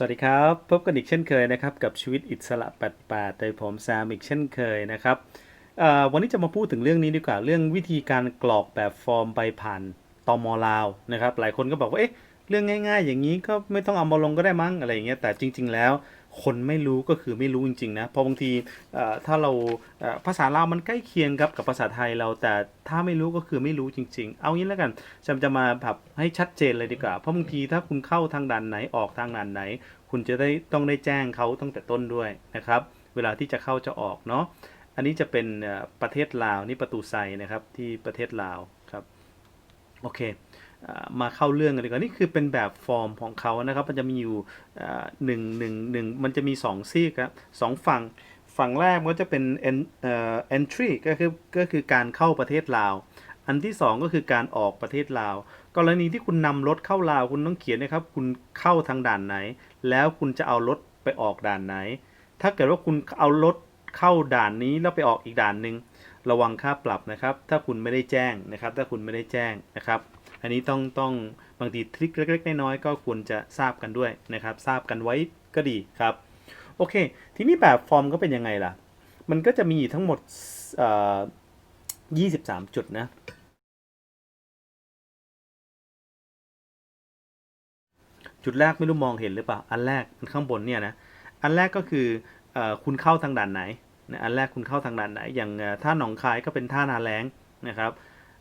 สวัสดีครับ พบกันอีกเช่นเคยนะครับกับชีวิตอิสระปัดป่าโดยผมแซมอีกเช่นเคยนะครับวันนี้จะมาพูดถึงเรื่องนี้ดีกว่าเรื่องวิธีการกรอกแบบฟอร์มใบผ่านตอมอลาวนะครับ หลายคนก็บอกว่าเอ๊ะเรื่องง่าย ๆ อย่างนี้ก็ไม่ต้องเอามาลงก็ได้มั้งอะไรอย่างเงี้ยแต่จริง ๆ แล้ว คนไม่รู้ก็คือไม่รู้จริงๆนะเพราะบางทีถ้าเราภาษาลาวมันใกล้เคียงครับกับภาษาไทยเรา แต่ถ้าไม่รู้ก็คือไม่รู้จริง ๆ เอางี้แล้วกันจะจะมาแบบให้ชัดเจนเลยดีกว่าเพราะบางทีถ้าคุณเข้าทางด่านไหนออกทางด่านไหน คุณจะได้ต้องได้แจ้งเขาตั้งแต่ต้นด้วยนะครับ เวลาที่จะเข้าจะออกเนาะอันนี้จะเป็นประเทศลาวนี่ประตูไซนะครับที่ประเทศลาวครับโอเค มาเข้าเรื่องกันดีกว่านี่คือเป็นแบบฟอร์มของเขานะครับ มันจะมีอยู่หนึ่งหนึ่งหนึ่งมันจะมีสองซีกครับสองฝั่งฝั่งแรกมันก็จะเป็น entry ก็คือก็คือการเข้าประเทศลาว อันที่สองก็คือการออกประเทศลาว กรณีที่คุณนำรถเข้าลาว คุณต้องเขียนนะครับ คุณเข้าทางด่านไหน แล้วคุณจะเอารถไปออกด่านไหน ถ้าเกิดว่าคุณเอารถเข้าด่านนี้แล้วไปออกอีกด่านหนึ่งระวังค่าปรับนะครับ ถ้าคุณไม่ได้แจ้งนะครับ ถ้าคุณไม่ได้แจ้งนะครับ อันนี้ต้องต้องบางทีทริคเล็กๆน้อยๆก็ควรจะทราบกันด้วยนะครับ ทราบกันไว้ก็ดีครับ โอเค ทีนี้แบบฟอร์มก็เป็นยังไงล่ะ มันก็จะมีทั้งหมดเอ่อ23จุดนะจุดแรกไม่รู้มองเห็นหรือเปล่า อันแรกมันข้างบนเนี่ยนะ อันแรกก็คืออคุณเข้าทางด่านไหนนะอันแรกคุณเข้าทางด่านไหน อย่างท่าหนองคายก็เป็นท่านาแรงนะครับ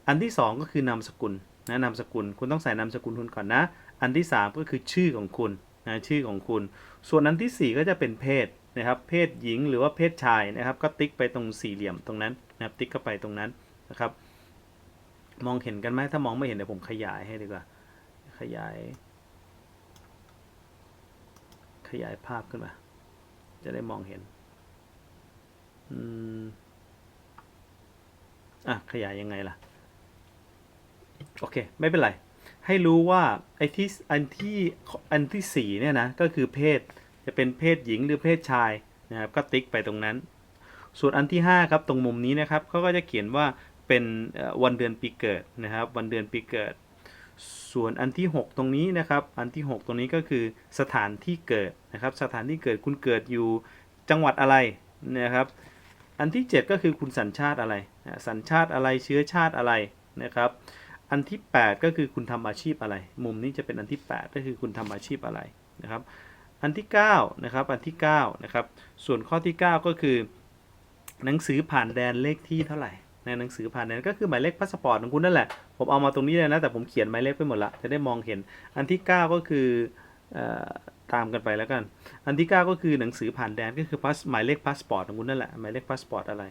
อันที่สองก็คือนามสกุล นะนามสกุล คุณต้องใส่นามสกุลคุณก่อนนะ อันที่สามก็คือชื่อของคุณนะชื่อของคุณ ส่วนอันที่สี่ก็จะเป็นเพศนะครับเพศหญิงหรือว่าเพศชายนะครับ ก็ติ๊กไปตรงสี่เหลี่ยมตรงนั้นนะครับติ๊กเข้าไปตรงนั้นนะครับ มองเห็นกันไหมถ้ามองไม่เห็นเดี๋ยวผมขยายให้ดีกว่า ขยาย ขยายภาพขึ้นมา จะได้มองเห็นอืมอะขยายยังไงล่ะ โอเค ไม่เป็นไร ให้รู้ว่าไอ้ที่อันที่อันที่สี่เนี่ยนะ ก็คือเพศจะเป็นเพศหญิงหรือเพศชายนะครับก็ติ๊กไปตรงนั้น ส่วนอันที่ 5 ครับ ตรงมุมนี้นะครับเขาก็จะเขียนว่าเป็นวันเดือนปีเกิดนะครับ วันเดือนปีเกิด ส่วนอันที่ 6 ตรงนี้นะครับ อันที่ 6 ตรงนี้ก็คือสถานที่เกิดนะครับ สถานที่เกิดคุณเกิดอยู่จังหวัดอะไรนะครับ อันที่ 7 ก็คือคุณสัญชาติอะไร สัญชาติอะไรเชื้อชาติอะไรนะครับ อันที่ 8 ก็คือคุณทำอาชีพอะไร มุมนี้จะเป็นอันที่ 8 ก็คือคุณทำอาชีพอะไรนะครับ อันที่9นะครับ อันที่9นะครับ ส่วนข้อที่ 9 ก็คือ หนังสือผ่านแดนเลขที่เท่าไหร่ ในหนังสือผ่านแดนก็คือหมายเลขพาสปอร์ตของคุณนั่นแหละ ผมเอามาตรงนี้เลยนะ แต่ผมเขียนหมายเลขไปหมดละ จะได้มองเห็น อันที่ 9 ก็คือเออตามกันไปแล้วกัน อันที่ 9 ก็คือหนังสือผ่านแดนก็คือพาสหมายเลขพาสปอร์ตของคุณนั่นแหละ หมายเลขพาสปอร์ตอะไร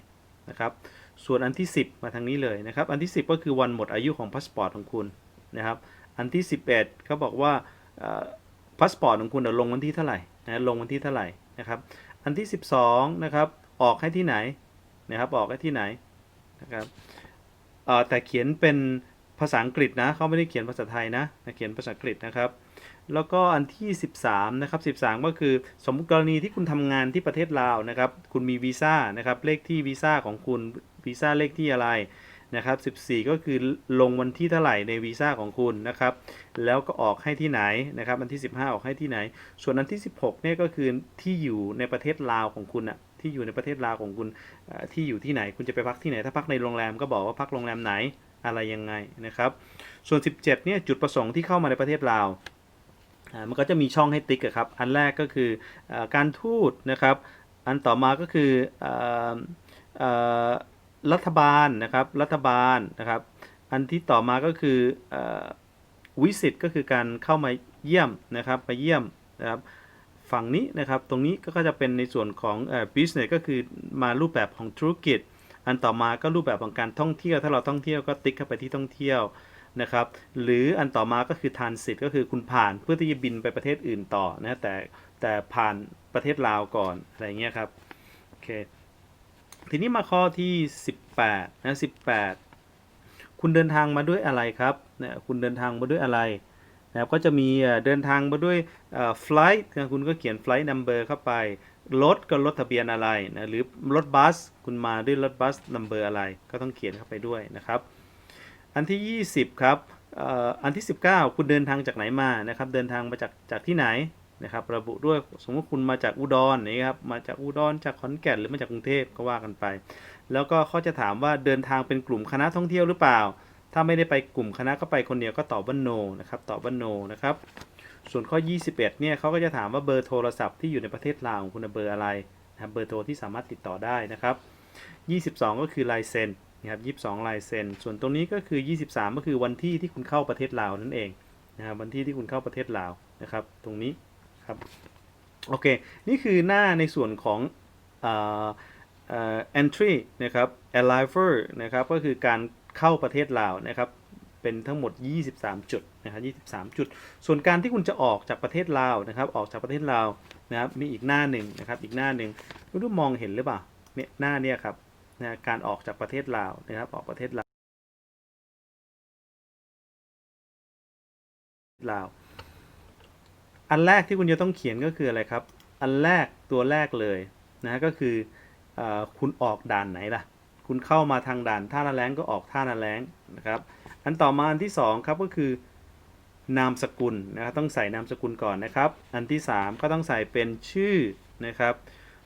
นะครับ ส่วนอันที่ 10 มาทางนี้เลยนะครับ อันที่ 10 ก็คือวันหมดอายุของพาสปอร์ตของคุณนะครับ อันที่ 11เขาบอกว่าพาสปอร์ตของคุณเดี๋ยวลงวันที่เท่าไหร่นะลงวันที่เท่าไหร่นะครับ อันที่ 12นะครับออกให้ที่ไหนนะครับออกให้ที่ไหนนะครับแต่เขียนเป็นภาษาอังกฤษนะเขาไม่ได้เขียนภาษาไทยนะเขียนภาษาอังกฤษนะครับ แล้วก็อันที่ 13นะครับ13 ก็คือสมมติกรณีที่คุณทำงานที่ประเทศลาวนะครับ คุณมีวีซ่านะครับเลขที่วีซ่าของคุณ วีซ่าเลขที่อะไรนะครับ14 ก็คือลงวันที่เท่าไหร่ในวีซ่าของคุณนะครับ แล้วก็ออกให้ที่ไหนนะครับอันที่ 15 ออกให้ที่ไหน ส่วนอันที่ 16เนี่ยก็คือที่อยู่ในประเทศลาวของคุณอะที่อยู่ในประเทศลาวของคุณที่อยู่ที่ไหน คุณจะไปพักที่ไหน ถ้าพักในโรงแรมก็บอกว่าพักโรงแรมไหนอะไรยังไงนะครับ ส่วน 17เนี่ยจุดประสงค์ที่เข้ามาในประเทศลาวมันก็จะมีช่องให้ติ๊กอะครับ อันแรกก็คืออการทูตนะครับ อันต่อมาก็คือออ รัฐบาลนะครับรัฐบาลนะครับ อันที่ต่อมาก็คืออวิสิตก็คือการเข้ามาเยี่ยมนะครับมาเยี่ยมนะครับฝั่งนี้นะครับตรงนี้ก็จะเป็นในส่วนของอ business ก็คือมารูปแบบของธุรกิจ อันต่อมาก็รูปแบบของการท่องเที่ยว ถ้าเราท่องเที่ยวก็ติ๊กเข้าไปที่ท่องเที่ยวนะครับหรืออันต่อมาก็คือ transit ก็คือคุณผ่านเพื่อที่จะบินไปประเทศอื่นต่อนะแต่แต่ผ่านประเทศลาวก่อนอะไรเงี้ยครับโอเค ทีนี้มาข้อที่ 18นะ18 คุณเดินทางมาด้วยอะไรครับเนี่ยคุณเดินทางมาด้วยอะไรนะครับก็จะมีเดินทางมาด้วยเอ่อ flight นะคุณก็เขียน flight number เข้าไป รถก็รถทะเบียนอะไรนะหรือรถบัส คุณมาด้วยรถบัส number อะไร ก็ต้องเขียนเข้าไปด้วยนะครับ อันที่ 20 ครับอันที่ 19 คุณเดินทางจากไหนมานะครับ เดินทางมาจากจากที่ไหน นะครับระบุด้วยสมมติคุณมาจากอุดรนี่ครับมาจากอุดรจากขอนแก่นหรือมาจากกรุงเทพก็ว่ากันไป แล้วก็เขาจะถามว่าเดินทางเป็นกลุ่มคณะท่องเที่ยวหรือเปล่า ถ้าไม่ได้ไปกลุ่มคณะก็ไปคนเดียวก็ตอบว่า no นะครับตอบว่า no นะครับส่วนข้อ 21เนี่ยเขาก็จะถามว่าเบอร์โทรศัพท์ที่อยู่ในประเทศลาวของคุณเบอร์อะไรนะครับเบอร์โทรที่สามารถติดต่อได้นะครับ 22 ก็คือลายเซ็นนะครับ22 ลายเซ็นส่วนตรงนี้ก็คือ 23 ก็คือวันที่ที่คุณเข้าประเทศลาวนั่นเองนะครับวันที่ที่คุณเข้าประเทศลาวนะครับ ตรงนี้ ครับโอเค นี่คือหน้าในส่วนของอ่าเอ่อ entry นะครับ arrival นะครับ ก็คือการเข้าประเทศลาวนะครับ เป็นทั้งหมด 23 จุดนะครับ23 จุด ส่วนการที่คุณจะออกจากประเทศลาวนะครับ ออกจากประเทศลาวนะครับ มีอีกหน้าหนึ่งนะครับ อีกหน้าหนึ่งไม่รู้มองเห็นหรือเปล่า เนี่ยหน้าเนี่ยครับนะการออกจากประเทศลาวนะครับ ออกประเทศลาวลาว อันแรกที่คุณจะต้องเขียนก็คืออะไรครับ อันแรกตัวแรกเลยนะก็คืออคุณออกด่านไหนล่ะ คุณเข้ามาทางด่านท่านาแรงก็ออกท่านาแรงนะครับ อันต่อมาอันที่สองครับก็คือนามสกุลนะครับต้องใส่นามสกุลก่อนนะครับ อันที่สามก็ต้องใส่เป็นชื่อนะครับ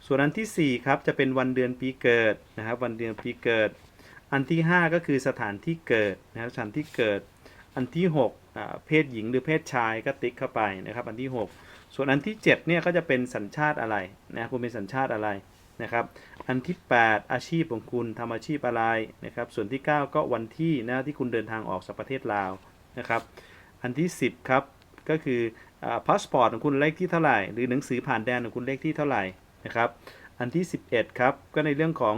ส่วนอันที่สี่ครับจะเป็นวันเดือนปีเกิดนะครับ วันเดือนปีเกิด อันที่ห้าก็คือสถานที่เกิดนะครับสถานที่เกิด อันที่หก เพศหญิงหรือเพศชายก็ติ๊กเข้าไปนะครับ อันที่หกส่วนอันที่เจ็ดเนี่ยก็จะเป็นสัญชาติอะไรนะค,คุณเป็นสัญชาติอะไรนะครับ อันที่ 8 อาชีพของคุณทำอาชีพอะไรนะครับ ส่วนที่ 9 ก็วันที่นะที่คุณเดินทางออกจากประเทศลาวนะครับ อันที่ 10ครับก็คือพาสปอร์ตของคุณเลขที่เท่าไหร่ หรือหนังสือผ่านแดนของคุณเลขที่เท่าไหร่นะครับ อันที่ 11ครับก็ในเรื่องของ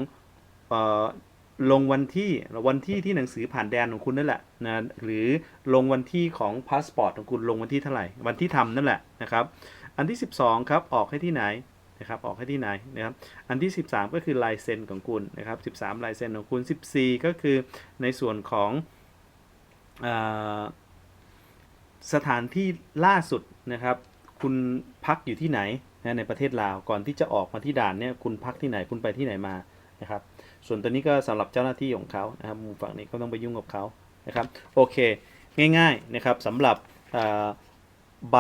ลงวันที่วันที่ที่หนังสือผ่านแดนของคุณนั่นแหละนะหรือลงวันที่ของพาสปอร์ตของคุณลงวันที่เท่าไหร่ วันที่ทำนั่นแหละนะครับอันที่ 12ครับออกให้ที่ไหนนะครับออกให้ที่ไหนนะครับอันที่ 13 ก็คือลายเซ็นของคุณนะครับ13ลายเซ็นของคุณ 14 ก็คือในส่วนของอสถานที่ล่าสุดนะครับ คุณพักอยู่ที่ไหนนะในประเทศลาวก่อนที่จะออกมาที่ด่านเนี่ยคุณพักที่ไหนคุณไปที่ไหนมานะครับ ส่วนตัวนี้ก็สำหรับเจ้าหน้าที่ของเขานะครับมุมฝั่งนี้ก็ต้องไปยุ่งกับเขานะครับโอเค ง่ายๆนะครับสำหรับใบ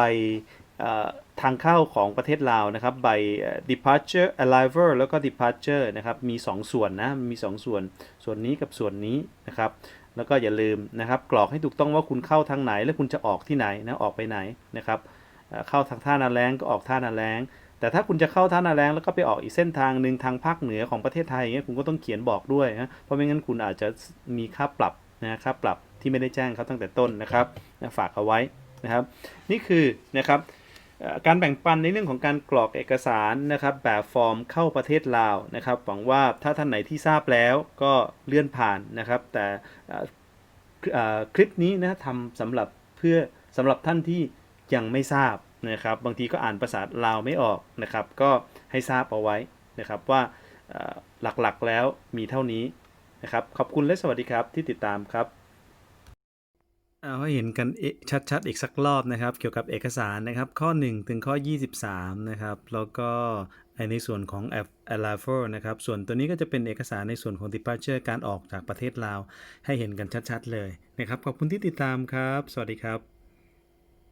ทางเข้าของประเทศลาวนะครับใบ departure arrival แล้วก็ departure นะครับมี 2 ส่วนนะมี 2 ส่วนส่วนนี้กับส่วนนี้นะครับแล้วก็อย่าลืมนะครับกรอกให้ถูกต้องว่าคุณเข้าทางไหน และคุณจะออกที่ไหนนะออกไปไหนนะครับเอ่อเข้าทางท่านาแรงก็ออกท่านาแรง แต่ถ้าคุณจะเข้าท่านาแรงแล้วก็ไปออกอีกเส้นทางหนึ่งทางภาคเหนือของประเทศไทยอย่างเงี้ยคุณก็ต้องเขียนบอกด้วยนะเพราะไม่งั้นคุณอาจจะมีค่าปรับนะค่าปรับที่ไม่ได้แจ้งเขาตั้งแต่ต้นนะครับฝากเอาไว้นะครับ นี่คือนะครับการแบ่งปันในเรื่องของการกรอกเอกสารนะครับแบบฟอร์มเข้าประเทศลาวนะครับหวังว่าถ้าท่านไหนที่ทราบแล้วก็เลื่อนผ่านนะครับ แต่คลิปนี้นะทำสำหรับเพื่อสำหรับท่านที่ยังไม่ทราบ นะครับบางทีก็อ่านภาษาลาวไม่ออกนะครับ ก็ให้ทราบเอาไว้นะครับว่าหลักๆแล้วมีเท่านี้นะครับ ขอบคุณและสวัสดีครับที่ติดตามครับ เอาให้เห็นกันชัดๆ อีกสักรอบนะครับ เกี่ยวกับเอกสารนะครับ ข้อ 1 ถึงข้อ 23 นะครับ แล้วก็ในส่วนของ arrival นะครับ ส่วนตัวนี้ก็จะเป็นเอกสารในส่วนของ departure การออกจากประเทศลาว ให้เห็นกันชัดๆ เลยนะครับ ขอบคุณที่ติดตามครับ สวัสดีครับ